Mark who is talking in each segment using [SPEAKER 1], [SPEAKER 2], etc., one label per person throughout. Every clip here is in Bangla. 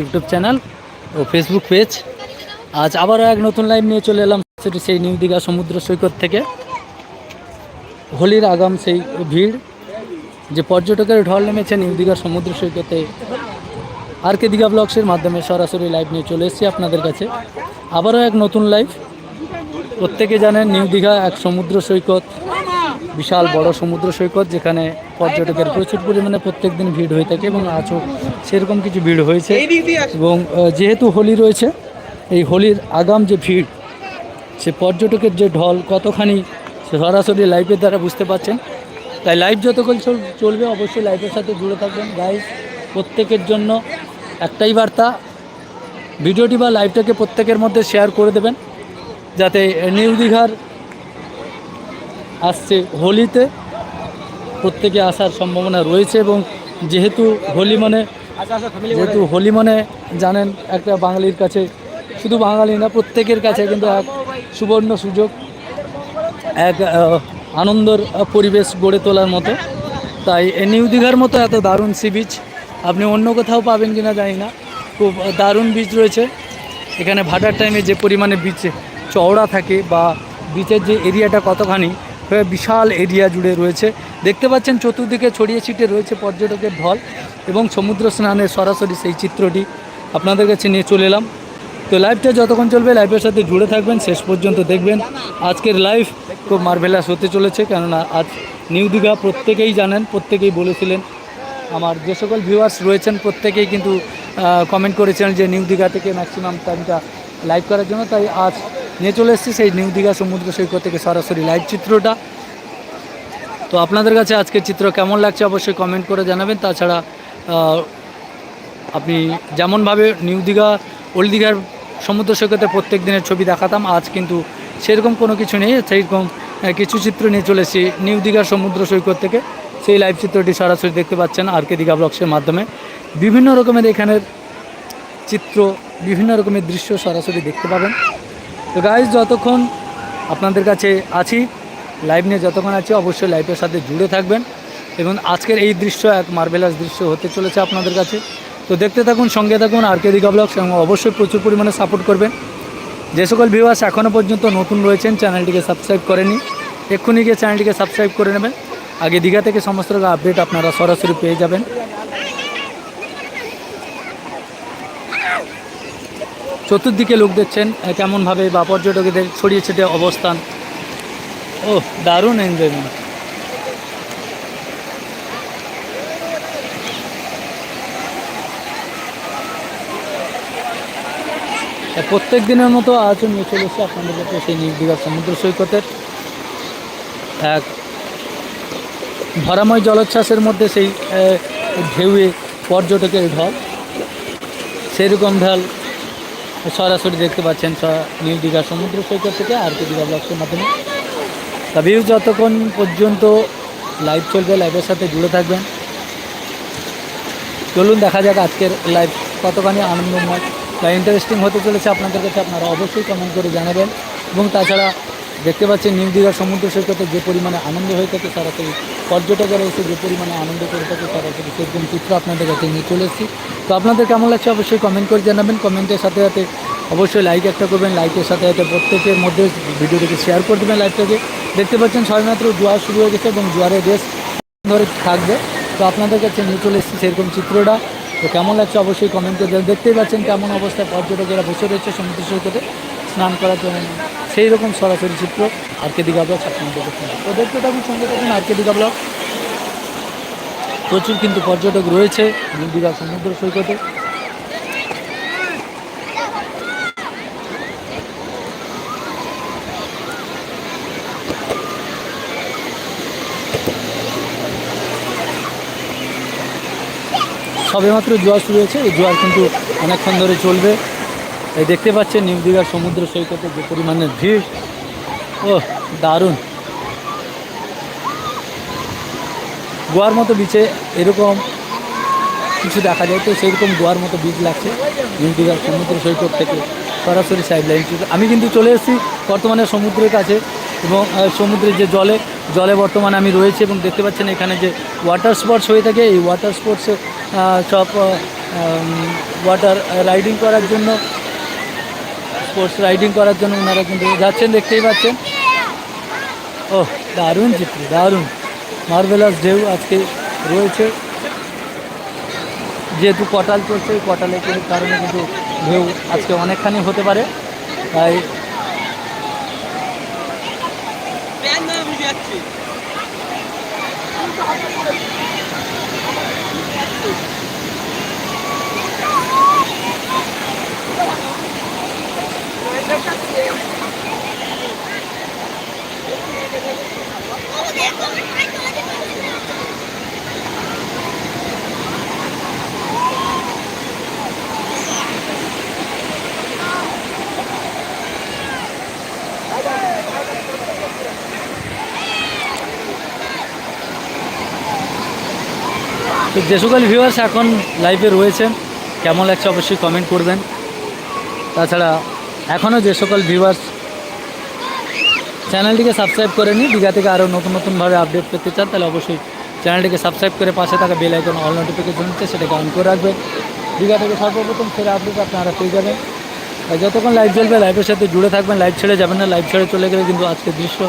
[SPEAKER 1] ইউটিউব চ্যানেল ও ফেসবুক পেজ আজ আবারও এক নতুন লাইভ নিয়ে চলে এলাম সেটি সেই নিউ দীঘা সমুদ্র সৈকত থেকে। হোলির আগাম সেই ভিড় যে পর্যটকের ঢল নেমেছে নিউ দীঘার সমুদ্র সৈকতে। আর কে দীঘা ব্লগসের মাধ্যমে সরাসরি লাইভ নিয়ে চলে এসেছি আপনাদের কাছে। আবারও এক নতুন লাইভ প্রত্যেকে জানেন নিউ দীঘা এক সমুদ্র সৈকত। বিশাল বড় সমুদ্র সৈকত যেখানে পর্যটকের প্রচুর পরিমাণে প্রত্যেক দিন ভিড় হয়ে থাকে এবং আজও সেরকম কিছু ভিড় হয়েছে। এবং যেহেতু হোলি রয়েছে এই হোলির আগাম যে ভিড় সে পর্যটকের যে ঢল কতখানি সে সরাসরি লাইভের দ্বারা বুঝতে পারছেন। তাই লাইভ যতক্ষণ চল- চলবে অবশ্যই লাইভের সাথে জুড়ে থাকবেন। গাইজ প্রত্যেকের জন্য একটাই বার্তা ভিডিওটি বা লাইভটাকে প্রত্যেকের মধ্যে শেয়ার করে দেবেন যাতে নিউ দীঘার আসছে হোলিতে। প্রত্যেকে আসার সম্ভাবনা রয়েছে এবং যেহেতু হোলি মানে যেহেতু হোলি মানে জানেন একটা বাঙালির কাছে, শুধু বাঙালি না, প্রত্যেকের কাছে কিন্তু এক সুবর্ণ সুযোগ, এক আনন্দর পরিবেশ গড়ে তোলার মতো। তাই নিউ দীঘার মতো এত দারুণ সি বিচ, আপনি অন্য কোথাও পাবেন কিনা জানি না। খুব দারুণ বিচ রয়েছে। এখানে ভাটার টাইমে যে পরিমাণে বিচ চওড়া থাকে বা বিচের যে এরিয়াটা কতখানি বিশাল এরিয়া জুড়ে রয়েছে। দেখতে পাচ্ছেন চতুর্দিকে ছড়িয়ে ছিটে রয়েছে পর্যটকের ঢল এবং সমুদ্র স্নানের সরাসরি সেই চিত্রটি আপনাদের কাছে নিয়ে চলে এলাম। তো লাইভটা যতক্ষণ চলবে লাইভের সাথে জুড়ে থাকবেন, শেষ পর্যন্ত দেখবেন। আজকের লাইভ খুব মার্ভেলাস হতে চলেছে, কেননা আজ নিউ দীঘা প্রত্যেকেই জানেন, প্রত্যেকেই বলেছিলেন। আমার যে সকল ভিউয়ার্স রয়েছেন, প্রত্যেকেই কিন্তু কমেন্ট করেছেন যে নিউ দীঘা থেকে ম্যাক্সিমাম টাইমটা লাইভ করার জন্য। তাই আজ নিয়ে চলে এসেছি সেই নিউ দীঘা সমুদ্র সৈকত থেকে সরাসরি লাইভ চিত্রটা। তো আপনাদের কাছে আজকের চিত্র কেমন লাগছে অবশ্যই কমেন্ট করে জানাবেন। তাছাড়া আপনি যেমনভাবে নিউ দীঘা ওল্ড দীঘার সমুদ্র সৈকতে প্রত্যেক দিনের ছবি দেখাতাম, আজ কিন্তু সেরকম কোনো কিছু নেই। সেইরকম কিছু চিত্র নিয়ে চলেছি নিউ দীঘার সমুদ্র সৈকত থেকে। সেই লাইভ চিত্রটি সরাসরি দেখতে পাচ্ছেন আর কে দীঘা ব্লগসের মাধ্যমে। বিভিন্ন রকমের এখানের চিত্র, বিভিন্ন রকমের দৃশ্য সরাসরি দেখতে পাবেন। তো গাইজ যতক্ষণ আপনাদের কাছে আছি লাইভ নিয়ে যতক্ষণ আছি, অবশ্যই লাইভের সাথে জুড়ে থাকবেন। এবং আজকের এই দৃশ্য এক মার্বেলাস দৃশ্য হতে চলেছে আপনাদের কাছে। তো দেখতে থাকুন, সঙ্গে থাকুন আর কে দিঘা ব্লগস এবং অবশ্যই প্রচুর পরিমাণে সাপোর্ট করবেন। যে সকল ভিউয়ার্স এখনও পর্যন্ত নতুন রয়েছেন চ্যানেলটিকে সাবস্ক্রাইব করেনি এক্ষুনি গিয়ে চ্যানেলটিকে সাবস্ক্রাইব করে নেবেন। আগে দীঘা থেকে সমস্ত রকম আপডেট আপনারা সরাসরি পেয়ে যাবেন। চতুর্দিকে লোক দেখছেন কেমনভাবে বা পর্যটকদের ছড়িয়ে ছিটে অবস্থান। ও, দারুণ এনজয়মেন্ট প্রত্যেক দিনের মতো আজও নিয়ে চলে এসেছে আপনাদের কাছে সেই নিউ দীঘার সমুদ্র সৈকতের এক ভরাময় জলোচ্ছ্বাসের মধ্যে সেই ঢেউয়ে পর্যটকের ঢল। সেরকম ঢল সরাসরি দেখতে পাচ্ছেন নীল দীঘা সমুদ্র সৈকত থেকে আর কে দীঘা ব্লগসের মাধ্যমে। তা ভিউ যতক্ষণ পর্যন্ত লাইভ চলবে লাইভের সাথে জুড়ে থাকবেন। চলুন দেখা যাক আজকের লাইভ কতখানি আনন্দময় বা ইন্টারেস্টিং হতে চলেছে। আপনাদের কাছে আপনারা অবশ্যই কমেন্ট করে জানাবেন। এবং তাছাড়া দেখতে পাচ্ছেন নিউ দীঘার সমুদ্র সৈকতে যে পরিমাণে আনন্দ হয়ে থাকে সরাসরি পর্যটকেরা এসে যে পরিমাণে আনন্দ করে থাকে সরাসরি সেরকম চিত্র আপনাদের কাছে নিয়ে চলে এসেছি। তো আপনাদের কেমন লাগছে অবশ্যই কমেন্ট করে জানাবেন। কমেন্টের সাথে সাথে অবশ্যই লাইক একটা করবেন। লাইকের সাথে সাথে প্রত্যেকের মধ্যে ভিডিওটিকে শেয়ার করে দেবেন লাইভটাকে দেখতে পাচ্ছেন সবেমাত্র জোয়ার শুরু হয়ে গেছে এবং জোয়ারের রেস ধরে থাকবে। তো আপনাদের কাছে নিয়ে চলে এসেছি সেরকম চিত্রটা। তো কেমন লাগছে অবশ্যই কমেন্ট দেখতেই পাচ্ছেন কেমন অবস্থায় পর্যটকেরা বসে রয়েছে সমুদ্র সৈকতে। স্নান করার জন্য সেই রকম সরাসরি চিত্র আর কে দীঘা ব্লগ আপনাদের তো দেখতে সঙ্গে থাকুন আর কে দীঘা ব্লগ প্রচুর কিন্তু পর্যটক রয়েছে দীঘা সমুদ্র সৈকতে। সবেমাত্র জোয়ার শুরু হয়েছে, এই জোয়ার কিন্তু অনেকক্ষণ ধরে চলবে। এই দেখতে পাচ্ছেন নিউ দীঘার সমুদ্র সৈকতে যে পরিমাণের ভিড়। ও দারুণ। গোয়ার মতো বিচে এরকম কিছু দেখা যায়। তো সেরকম গোয়ার মতো বীজ লাগছে নিউ দীঘার সমুদ্র সৈকত থেকে সরাসরি সাইড লাইন আমি কিন্তু চলে এসেছি বর্তমানে সমুদ্রের কাছে এবং সমুদ্রের যে জলে জলে বর্তমানে আমি রয়েছি এবং দেখতে পাচ্ছেন এখানে যে ওয়াটার স্পোর্টস হয়ে থাকে। এই ওয়াটার স্পোর্টসে সব ওয়াটার রাইডিং করার জন্য স্পোর্টস রাইডিং করার জন্য ওনারা কিন্তু যাচ্ছেন, দেখতেই পাচ্ছেন। ও দারুণ চিত্র, দারুণ। মার্বেলাস ঢেউ আজকে রয়েছে। যেহেতু কটাল চলছে কিন্তু কারণে কিন্তু ঢেউ আজকে অনেকখানি হতে পারে। তাই তো যে সকল ভিউয়ার্স এখন লাইভে রয়েছেন। কেমন লাগছে অবশ্যই কমেন্ট করবেন। তাছাড়া এখনও যে সকল ভিউয়ার্স চ্যানেলটিকে সাবস্ক্রাইব করে নিই দীঘা থেকে আরও নতুন নতুনভাবে আপডেট পেতে চান, তাহলে অবশ্যই চ্যানেলটিকে সাবস্ক্রাইব করে পাশে থাকা বেল আইকন অল নোটিফিকেশন হচ্ছে সেটাকে অন করে রাখবেন। দীঘা থেকে সর্বপ্রথম সেরা আপডেট আপনারা পেয়ে যাবেন। আর যতক্ষণ লাইভ চলবে লাইভের সাথে জুড়ে থাকবেন লাইভ ছেড়ে যাবেন না লাইভ ছেড়ে চলে গেলে কিন্তু আজকের দৃশ্য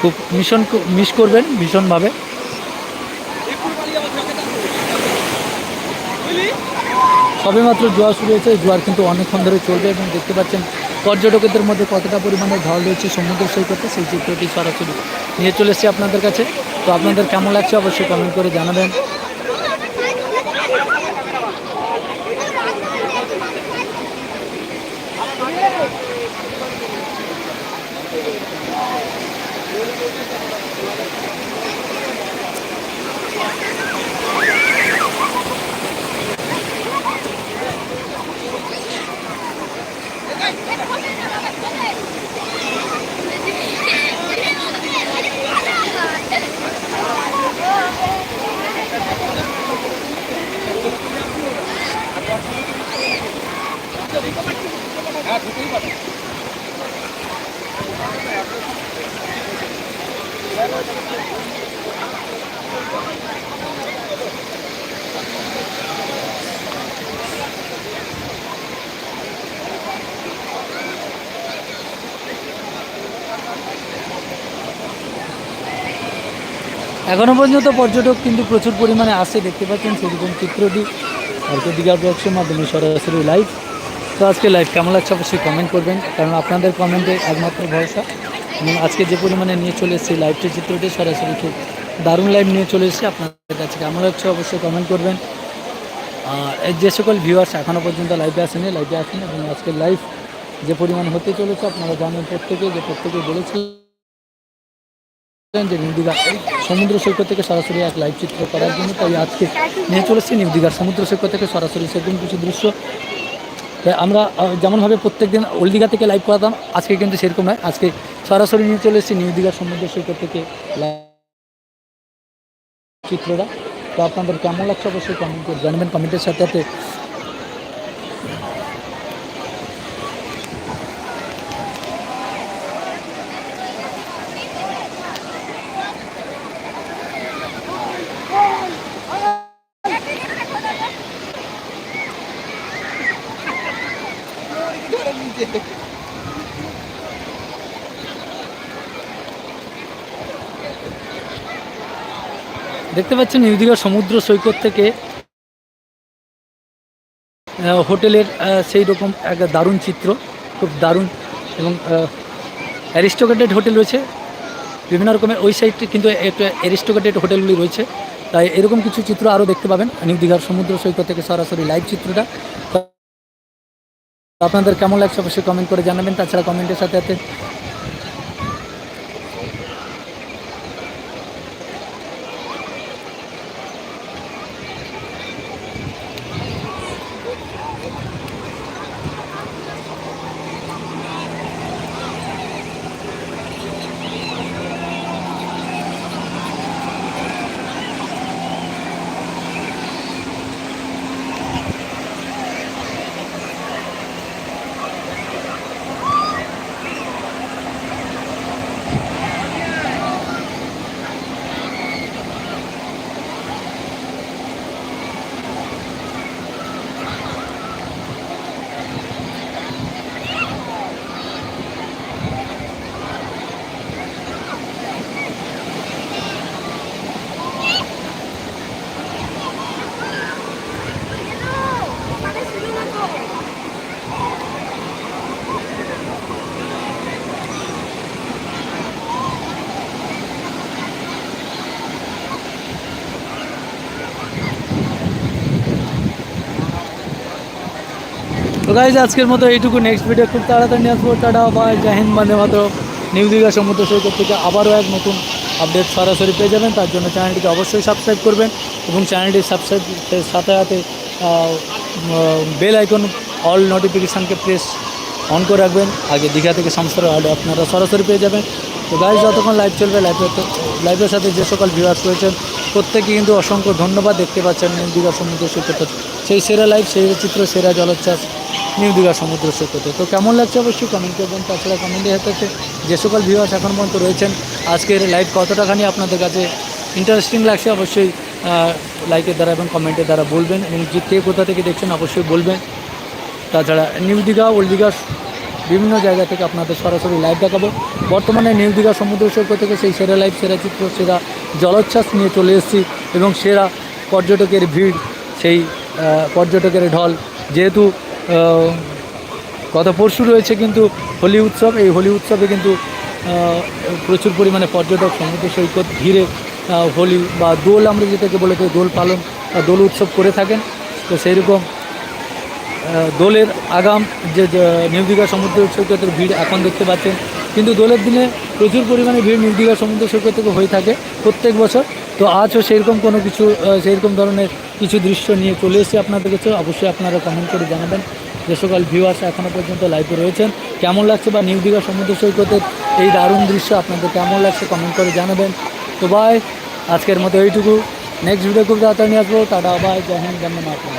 [SPEAKER 1] খুব মিশন মিস করবেন, ভীষণভাবে। সবেমাত্র জোয়ার শুরু হয়েছে, জোয়ার কিন্তু অনেকক্ষণ ধরে চলবে এবং দেখতে পাচ্ছেন পর্যটকদের মধ্যে কতটা পরিমাণে ঢল রয়েছে সমুদ্র সৈকতে সেই চিত্রটি সরাসরি নিয়ে চলে এসেছি আপনাদের কাছে। তো আপনাদের কেমন লাগছে অবশ্যই কমেন্ট করে জানাবেন। এখনও পর্যন্ত পর্যটক কিন্তু প্রচুর পরিমাণে আসে, দেখতে পাচ্ছেন সেরকম চিত্রটি। আর দীঘা ব্লগসের মাধ্যমে সরাসরি লাইভ তো আজকে লাইভ কেমন লাগছে অবশ্যই কমেন্ট করবেন, কারণ আপনাদের কমেন্টে একমাত্র ভরসা। এবং আজকে যে পরিমাণে নিয়ে চলে এসেছি লাইভটি চিত্রটি, সরাসরি খুব দারুণ লাইভ নিয়ে চলে এসেছি আপনাদের কাছে। কেমন হচ্ছে অবশ্যই কমেন্ট করবেন। যে সকল ভিউয়ার্স এখনও পর্যন্ত লাইভে আসেনি লাইভে আসেন এবং আজকের লাইভ যে পরিমাণ হতে চলেছে, আপনারা জানেন প্রত্যেকে, যে প্রত্যেকে বলেছিলেন যে নিউ দীঘা সমুদ্র সৈকত থেকে সরাসরি এক লাইভ চিত্র করার জন্য। তাই আজকে নিয়ে চলেছি নিউ দীঘার সমুদ্র সৈকত থেকে সরাসরি সেরকম কিছু দৃশ্য আমরা যেমনভাবে প্রত্যেক দিন ওল্ড দীঘা থেকে লাইভ করাতাম, আজকে কিন্তু সেরকম নয়। আজকে সরাসরি নিয়ে চলে এসেছি নিউ দীঘার সমুদ্র সৈকত থেকে চিত্ররা তো আপনাদের কেমন লাগছে অবশ্যই কমেন্ট জানাবেন কমেন্টের সাথে সাথে দেখতে পাচ্ছেন নিউ দীঘার সমুদ্র সৈকত থেকে হোটেলের সেই রকম এক দারুণ চিত্র, খুব দারুণ এবং অ্যারিস্টোকেটেড হোটেল রয়েছে। বিভিন্ন রকমের ওই সাইডটি কিন্তু একটা অ্যারিস্টোকেটেড হোটেলগুলি রয়েছে। তাই এরকম কিছু চিত্র আরও দেখতে পাবেন নিউ দীঘার সমুদ্র সৈকত থেকে সরাসরি লাইভ চিত্রটা। আপনাদের কেমন লাগছে অবশ্যই কমেন্ট করে জানাবেন। তাছাড়া কমেন্টের সাথে সাথে তো গাইজ আজকের মতো এইটুকু। নেক্সট ভিডিও খুব তাড়াতাড়ি নিয়ে আসব। টাটা বা জাহিন মানে মাত্র নিউ দীঘা সমুদ্র সৈকত থেকে আবারও এক নতুন আপডেট সরাসরি পেয়ে যাবেন। তার জন্য চ্যানেলটিকে অবশ্যই সাবস্ক্রাইব করবেন এবং চ্যানেলটি সাবস্ক্রাইব সাথে সাথে বেল আইকন অল নোটিফিকেশানকে প্রেস অন করে রাখবেন। আগে দীঘা থেকে সংস্থার আগে আপনারা সরাসরি পেয়ে যাবেন। তো গাইজ যতক্ষণ লাইভ চলবে লাইভের লাইভের সাথে যে সকল ভিউয়ার্স রয়েছেন প্রত্যেকে কিন্তু অসংখ্য ধন্যবাদ। দেখতে পাচ্ছেন নিউ দীঘা সমুদ্র সৈকতে সেই সেরা লাইভ সেই চিত্র, সেরা জলোচ্ছ্বাস। নিউ দীঘা সমুদ্র সৈকতে। তো কেমন লাগছে অবশ্যই কমেন্ট করবেন, তাছাড়া কমেন্টে হচ্ছে যে সকল ভিউয়ার্স এখন পর্যন্ত রয়েছেন, আজকের লাইভ কতটাখানি আপনাদের কাছে ইন্টারেস্টিং লাগছে অবশ্যই লাইকের দ্বারা এবং কমেন্টের দ্বারা বলবেন এবং যে কে কোথা থেকে দেখছেন অবশ্যই বলবেন। তাছাড়া নিউ দীঘা ওল্ড দীঘা, বিভিন্ন জায়গা থেকে আপনাদের সরাসরি লাইভ দেখাবো। বর্তমানে নিউ দীঘা সমুদ্র সৈকত থেকে সেই সেরা লাইভ সেরা চিত্র, সেরা জলোচ্ছ্বাস নিয়ে চলে এসেছি এবং সেরা পর্যটকের ভিড়, সেই পর্যটকের ঢল। যেহেতু গত পরশু রয়েছে কিন্তু হোলি উৎসব। এই হোলি উৎসবে কিন্তু প্রচুর পরিমাণে পর্যটক সমুদ্র সৈকত ঘিরে হোলি বা দোল আমরা যেটাকে বলে থাকি, দোল পালন দোল উৎসব করে থাকেন। তো সেই রকম দোলের আগাম যে যে নিউ দীঘা সমুদ্র সৈকতের ভিড় এখন দেখতে পাচ্ছেন। কিন্তু দোলের দিনে প্রচুর পরিমাণে ভিড় নিউ দীঘা সমুদ্র সৈকত থেকে হয়ে থাকে প্রত্যেক বছর। তো আজও সেরকম কোনো কিছু সেরকম ধরনের কিছু দৃশ্য নিয়ে চলে এসেছি আপনাদের কাছে। অবশ্যই আপনারা কমেন্ট করে জানাবেন যে সকল ভিউয়ার্স এখনও পর্যন্ত লাইভে রয়েছেন। কেমন লাগছে বা নিউ দীঘা সমুদ্র সৈকতের এই দারুণ দৃশ্য আপনাদের কেমন লাগছে কমেন্ট করে জানাবেন। তো বাই আজকের মতো এইটুকু। নেক্সট ভিডিও খুব তাড়াতাড়ি আসব। টাটা বাই জয় হিন্দ মাতরম